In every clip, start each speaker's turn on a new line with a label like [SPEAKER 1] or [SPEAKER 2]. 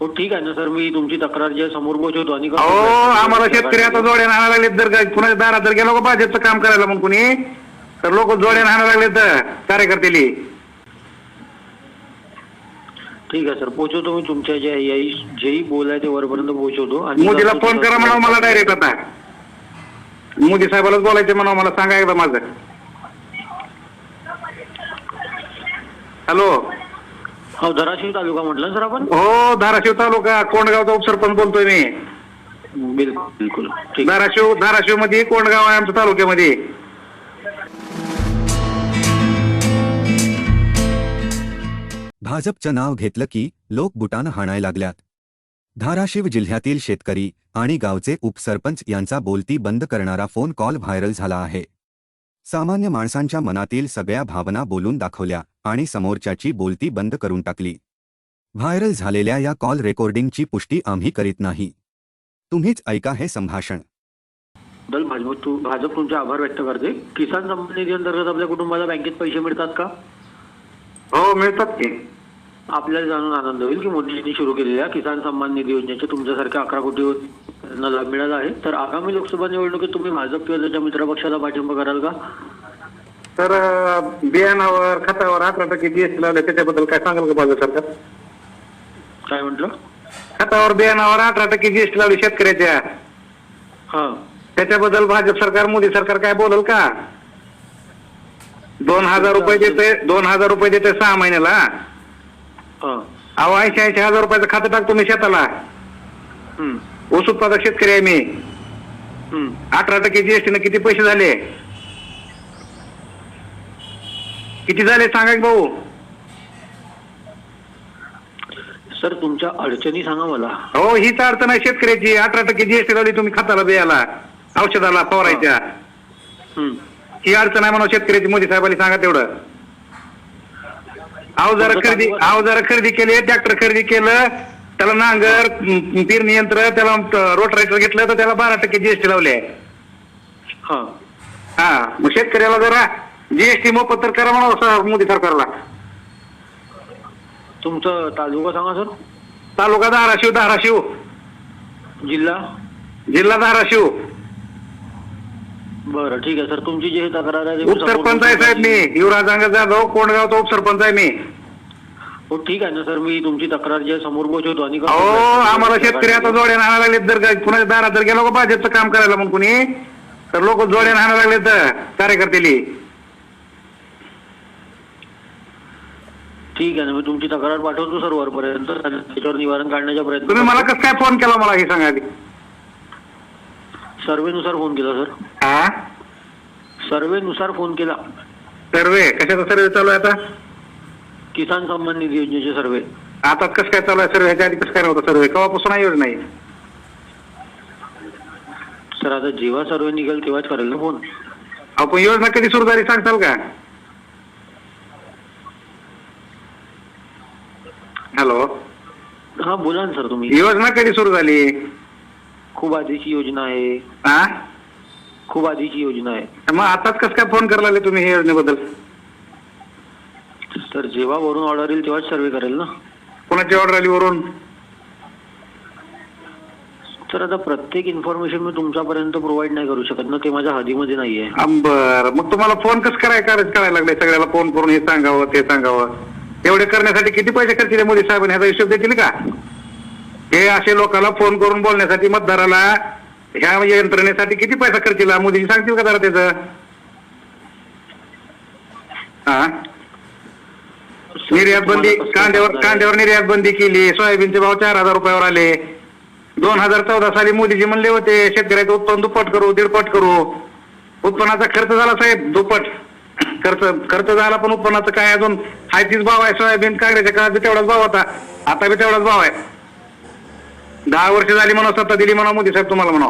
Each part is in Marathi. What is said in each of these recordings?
[SPEAKER 1] हो ठीक आहे ना सर. मी तुमची तक्रार जे समोर पोहोचवतो आणि
[SPEAKER 2] अहो आम्हाला शेतकरी आता जोड्यानं आणायला लागले जर का कुणाच्या दारात जर गेलो का भाजपचं काम करायला मग कुणी? तर लोक जोड्यानं आणायला लागले तर कार्यकर्त्याली.
[SPEAKER 1] ठीक आहे सर. पोहोचवतो मी तुमच्या जे याही जेही बोल आहे ते वरपर्यंत पोहोचवतो. आणि
[SPEAKER 2] मोदीला फोन करा म्हणा मला डायरेक्ट आता. मोदी साहेबालाच बोलायचं म्हणा मला सांगा एकदा माझं. हॅलो.
[SPEAKER 1] हो धाराशिव तालुका म्हटलं सर आपण?
[SPEAKER 2] हो धाराशिव तालुका कोंडगावचा उपसरपंच बोलतोय मी.
[SPEAKER 1] बिलकुल बिलकुल. ठीक.
[SPEAKER 2] धाराशिव धाराशिवमध्ये कोंडगाव आहे आमच्या तालुक्यामध्ये.
[SPEAKER 3] भाजपचं नाव घेतलं की लोक बुटानं हाणायला लागल्यात. धाराशिव जिल्ह्यातील शेतकरी आणि गावचे उपसरपंच यांचा बोलती बंद करणारा फोन कॉल व्हायरल झाला आहे. सामान्य माणसांच्या मनातील सगळ्या भावना बोलून दाखवल्या. आणि समोरच्याची बोलती बंद करून टाकली. व्हायरल झालेल्या या कॉल रेकॉर्डिंगची पुष्टी आम्ही करीत नाही. तुम्हीच ऐका हे संभाषण.
[SPEAKER 1] दल भाजप तू भाजप तुमचे आभार व्यक्त करते. किसान सन्मान निधी अंतर्गत आपल्या कुटुंबाला बँकेत पैसे मिळतात का?
[SPEAKER 2] हो मिळतात की.
[SPEAKER 1] आपल्याला जाणून आनंद होईल की मोदींनी सुरू केलेल्या किसान सन्मान निधी योजनेचे तुमच्यासारख्या अकरा कोटी लाभ मिळाला आहे. तर आगामी लोकसभा निवडणुकीत तुम्ही भाजप किंवा त्याच्या मित्रपक्षाला पाठिंबा कराल का?
[SPEAKER 2] तर बियाणावर खतावर अठरा टक्के जीएसटी लावले त्याच्याबद्दल काय सांगाल का भाजप सरकार?
[SPEAKER 1] काय म्हटलं?
[SPEAKER 2] खतावर बियाणावर अठरा टक्के जीएसटी लावली शेतकऱ्याच्या.
[SPEAKER 1] हा.
[SPEAKER 2] त्याच्याबद्दल भाजप सरकार मोदी सरकार काय बोलल का? दोन हजार रुपये देते दोन हजार रुपये देते सहा महिन्याला.
[SPEAKER 1] हा.
[SPEAKER 2] अहो ऐंशी ऐंशी हजार रुपयाचं खातं टाकतो मी शेताला.
[SPEAKER 1] हम्म,
[SPEAKER 2] ऊस उत्पादक शेतकरी आहे मी.
[SPEAKER 1] हम्म.
[SPEAKER 2] अठरा टक्के जीएसटी न किती पैसे झाले? किती झाले सांगा की भाऊ?
[SPEAKER 1] सर तुमच्या अडचणी सांगा मला.
[SPEAKER 2] हो हीच अडचण आहे शेतकऱ्याची. अठरा टक्के जीएसटी लावली तुम्ही खताला बियाला औषधाला फवारायच्या.
[SPEAKER 1] हम्म.
[SPEAKER 2] ही अडचण आहे म्हणून शेतकऱ्याची मोदी साहेबांनी सांगा तेवढं. अवजार खरेदी अवजार खरेदी केले ट्रॅक्टर खरेदी केलं त्याला नांगर म, पेरणी यंत्र त्याला रोटरायटर घेतलं तर त्याला बारा टक्के जीएसटी लावले.
[SPEAKER 1] हा.
[SPEAKER 2] हा मग शेतकऱ्याला जरा जीएसटी मोफत तर करा म्हणा सर मोदी सरकारला.
[SPEAKER 1] तुमचं तालुका सांगा सर.
[SPEAKER 2] तालुका धाराशिव धाराशिव.
[SPEAKER 1] जिल्हा?
[SPEAKER 2] जिल्हा धाराशिव.
[SPEAKER 1] बरं ठीक आहे सर. तुमची जी ही तक्रार आहे ते
[SPEAKER 2] उपसरपंच आहे साहेब मी. युवराज अंग जाधव कोंडगावचा उपसरपंच आहे मी.
[SPEAKER 1] हो ठीक आहे ना सर. मी तुमची तक्रार जी आहे समोर पोहोचवतो आणि
[SPEAKER 2] अहो आम्हाला शेतकरी आता जोड्यानं आणायला लागले जर का कुणाच्या दारात जर गेलो का भाजपचं काम करायला मग कुणी? तर लोक जोड्यानं आणायला लागले तर कार्यकर्त्याली.
[SPEAKER 1] ठीक आहे ना मी तुमची तक्रार पाठवतो सर वरपर्यंत आणि त्याच्यावर निवारण काढण्याचा प्रयत्न
[SPEAKER 2] तुम्ही मला कसं काय फोन केला मला हे सांगा आधी?
[SPEAKER 1] सर्वेनुसार फोन केला सर.
[SPEAKER 2] हा
[SPEAKER 1] सर्वेनुसार फोन केला.
[SPEAKER 2] सर्वे? कशाचा सर्वे चालू आहे आता?
[SPEAKER 1] किसान सन्मान निधी योजनेचे सर्वे.
[SPEAKER 2] आता कसं काय चालू आहे सर्वे? ह्याच्या आधी कसं काय नव्हतं सर्वे? केव्हापासून आहे योजना नाही
[SPEAKER 1] सर आता जेव्हा सर्वे निघेल तेव्हाच करेल ना फोन.
[SPEAKER 2] आपण योजना कधी सुरू झाली सांगताल का? हॅलो
[SPEAKER 1] हा बोला ना सर तुम्ही.
[SPEAKER 2] योजना कधी सुरू झाली?
[SPEAKER 1] खूप आधीची योजना आहे.
[SPEAKER 2] हा
[SPEAKER 1] खूप आधीची योजना आहे.
[SPEAKER 2] मग आताच कसं काय फोन करायला लागले तुम्ही हे योजनेबद्दल?
[SPEAKER 1] तर जेव्हा वरून ऑर्डर येईल तेव्हाच सर्वे करेल ना.
[SPEAKER 2] कोणाची ऑर्डर आली वरून?
[SPEAKER 1] तर आता प्रत्येक इन्फॉर्मेशन मी तुमच्यापर्यंत प्रोव्हाइड नाही करू शकत ना ते माझ्या हदीमध्ये नाहीये.
[SPEAKER 2] बर. मग तुम्हाला फोन कसं करायला लागले? सगळ्याला फोन करून हे सांगावं ते सांगावं. एवढे करण्यासाठी किती पैसे खर्च मोदी साहेबांनी? ह्याचा हिशोब देतील का? हे असे लोकांना फोन करून बोलण्यासाठी मतदाराला ह्या यंत्रणेसाठी किती पैसा खर्च केला मोदीजी सांगतील का जरा त्याचं? हा? निर्यात बंदी कांद्यावर कांद्यावर निर्यात बंदी केली सोयाबीनचे भाव चार हजार रुपयावर आले. दोन हजार चौदा साली मोदीजी म्हणले होते शेतकऱ्याचं उत्पन्न दुप्पट करू दीडपट करू. उत्पन्नाचा खर्च झाला साहेब दुप्पट. खर्च खर्च झाला पण उत्पन्नाचं काय अजून? हाय तीच भाव आहे सोयाबीन कांद्याच्या काळात बी तेवढाच भाव होता. आता बी तेवढाच भाव आहे. दहा वर्ष झाली म्हणा सत्ता दिली म्हणा मोदी साहेब तुम्हाला म्हणा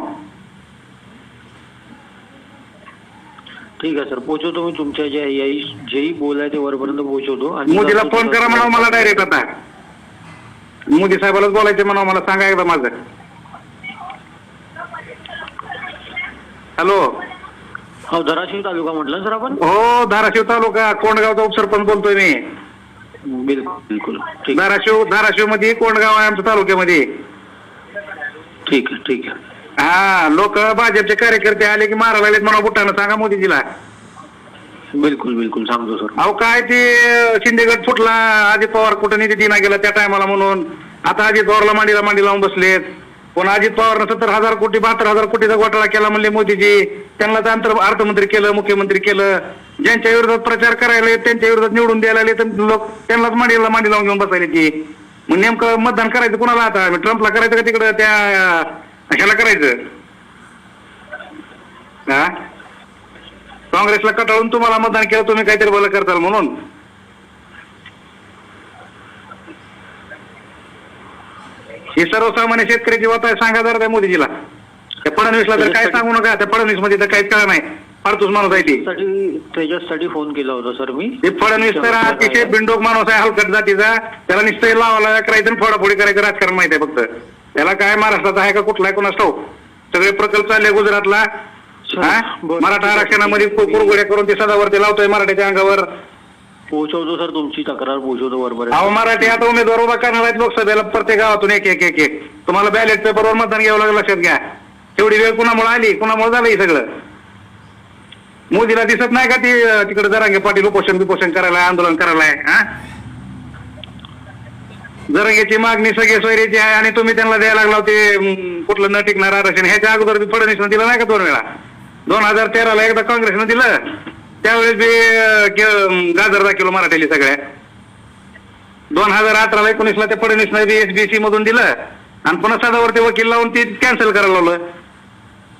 [SPEAKER 1] ठीक आहे सर. पोहोचवतो मी तुमच्या जे याही जेही बोल आहे ते वरपर्यंत पोहोचवतो आणि
[SPEAKER 2] मोदीला
[SPEAKER 1] जातो
[SPEAKER 2] फोन
[SPEAKER 1] तिथं-
[SPEAKER 2] करा म्हणा मला डायरेक्ट आता. मोदी साहेबालाच बोलायचं म्हणा मला सांगा एकदा माझं. हॅलो.
[SPEAKER 1] हो धाराशिव तालुका म्हटलं सर आपण?
[SPEAKER 2] हो धाराशिव तालुका कोंडगावचा उपसरपंच बोलतोय मी.
[SPEAKER 1] बिलकुल बिलकुल. ठीक
[SPEAKER 2] धाराशिव धाराशिवमध्ये कोंडगाव आहे आमच्या तालुक्यामध्ये.
[SPEAKER 1] ठीक आहे ठीक आहे.
[SPEAKER 2] हा लोक भाजपचे कार्यकर्ते आले की मारायला लागलेत म्हणा बुटानं सांगा मोदीजीला.
[SPEAKER 1] बिलकुल बिलकुल सांगतो सर.
[SPEAKER 2] अहो काय ते शिंदेगड फुटला अजित पवार कुठं निधी दिना गेला त्या टायमाला म्हणून. आता अजित पवारला मांडीला मांडी लावून बसलेत. पण अजित पवारनं सत्तर हजार कोटी बहात्तर हजार कोटीचा घोटाळा केला म्हणले मोदीजी. त्यांना तर अंतर अर्थमंत्री केलं मुख्यमंत्री केलं. ज्यांच्या विरोधात प्रचार करायला येत, त्यांच्या विरोधात निवडून द्यायला आले तर लोक त्यांनाच मांडीला मांडी लावून घेऊन बसायला की. मग नेमकं मतदान करायचं कुणाला आता? ट्रम्पला करायचं का तिकडं त्या ह्याला करायचं? हा काँग्रेसला कटाळून तुम्हाला मतदान केलं तुम्ही काहीतरी बोला करताल म्हणून. ही सर्वसामान्य शेतकऱ्याची वार्ता आहे सांगा जरा त्या मोदीजीला. त्या फडणवीसला तर काय सांगू नका त्या फडणवीसमध्ये तर काहीच कळलं नाही. फारतूच माणूस आहे ती.
[SPEAKER 1] त्याच्यासाठी त्याच्यासाठी फोन केला होता सर मी.
[SPEAKER 2] ते फडणवीस तर अतिशय बिंडोक माणूस आहे हलकट जातीचा. त्याला नुसतं लावायला करायचं आणि फोडाफोडी करायचं राजकारण माहिती आहे फक्त. त्याला काय महाराष्ट्रात आहे का कुठला आहे कोणास ठाऊक? सगळे प्रकल्प चालले गुजरातला. मराठा आरक्षणामध्ये कु- कुरघोड्या करून ते सदावरती लावतोय मराठ्याच्या अंगावर.
[SPEAKER 1] पोहोचवतो सर तुमची तक्रार पोहोचवतो बरोबर
[SPEAKER 2] अहो मराठी आता उमेदवार उभा करणार आहेत लोकसभेला प्रत्येक गावातून एक एक एक एक. तुम्हाला बॅलेट पेपरवर मतदान घ्यावं लागेल लक्षात घ्या. तेवढी वेळ कुणामुळे आली? कुणामुळे झालं हे सगळं? मोदीला दिसत नाही का ती तिकडे जरांगे पाटील उपोषण बिपोषण करायला आंदोलन करायला हा? जरंगेची मागणी सगळे सोयरीची आहे आणि तुम्ही त्यांना द्यायला लागला ते कुठलं न टिकणार आरक्षण. ह्याच्या अगोदर बी फडणवीसनं दिलं नाही का दोन वेळा? दोन हजार तेराला एकदा काँग्रेसनं दिलं. त्यावेळेस बी गाजर दाखवलं मराठीली सगळ्या. दोन हजार अठराला एकोणीसला ते फडणवीसनं बी एसबीसी मधून दिलं. आणि पुन्हा सदावरती वकील लावून ती कॅन्सल करायला लावलं.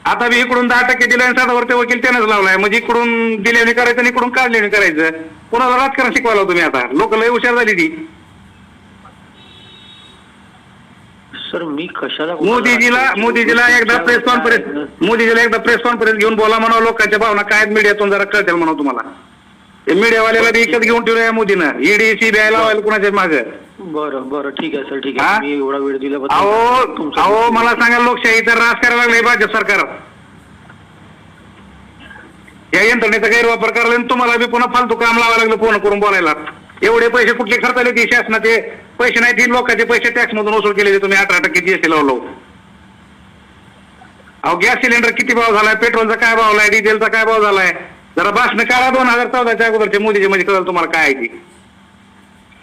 [SPEAKER 2] आता बी इकडून दहा टक्के दिलं आणि सदावरती वकील त्यानंच लावलाय. म्हणजे इकडून दिल्याने करायचं आणि इकडून काढल्याने करायचं. कुणाला राजकारण शिकवायला तुम्ही आता? लोक लय हुशार झाली ती.
[SPEAKER 1] सर मी कशाला
[SPEAKER 2] मोदीजीला मोदीजीला एकदा प्रेस कॉन्फरन्स मोदीजीला एकदा प्रेस कॉन्फरन्स घेऊन बोला म्हणावं लोकांच्या भावना काय आहेत मीडियातून जरा कळतील म्हणावं तुम्हाला. मीडियावाल्याला बी इकत घेऊन ठेवलंय मोदीनं. ईडी सीबीआय लावायला कुणाच्या मागे?
[SPEAKER 1] बरं बरं ठीक आहे सर ठीक? आहे. मी एवढा वेळ दिल्याबद्दल
[SPEAKER 2] अहो
[SPEAKER 1] तुमचा
[SPEAKER 2] अहो मला सांगा लोकशाहीचा राज करायला लागलाय भाजप सरकार. या यंत्रणेचा गैरवापर करायला तुम्हाला बी पुन्हा फालतू काम लावायला लागलं फोन करून बोलायला. एवढे पैसे कुठले खर्चाले ती शासनाचे? पैसे नाही तीन लोकांचे पैसे टॅक्स मधून वसूल केले तुम्ही अठरा टक्के जीएसटी लावलो अहो गॅस सिलेंडर किती भाव झालाय पेट्रोलचा काय भाव झालाय डिझेलचा काय भाव झालाय? जरा भाषण करा दोन हजार चौदाच्या अगोदरचे मोदीचे म्हणजे कळलं तुम्हाला काय आहे ती.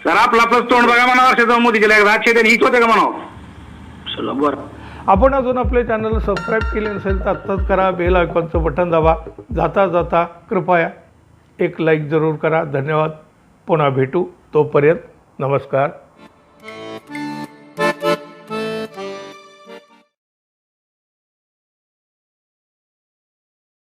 [SPEAKER 2] तर आपलं आपलं तोंड बघा म्हणा वर्ष जाऊन मोदीजीला एकदा आजचे हीच होते का म्हणावं?
[SPEAKER 1] चला बरं.
[SPEAKER 4] आपण अजून आपल्या चॅनलला सबस्क्राईब केले नसेल तर आत्ताच करा बेल आयकॉनचं बटन दाबा. जाता जाता कृपया एक लाईक जरूर करा. धन्यवाद. पुन्हा भेटू. तोपर्यंत नमस्कार.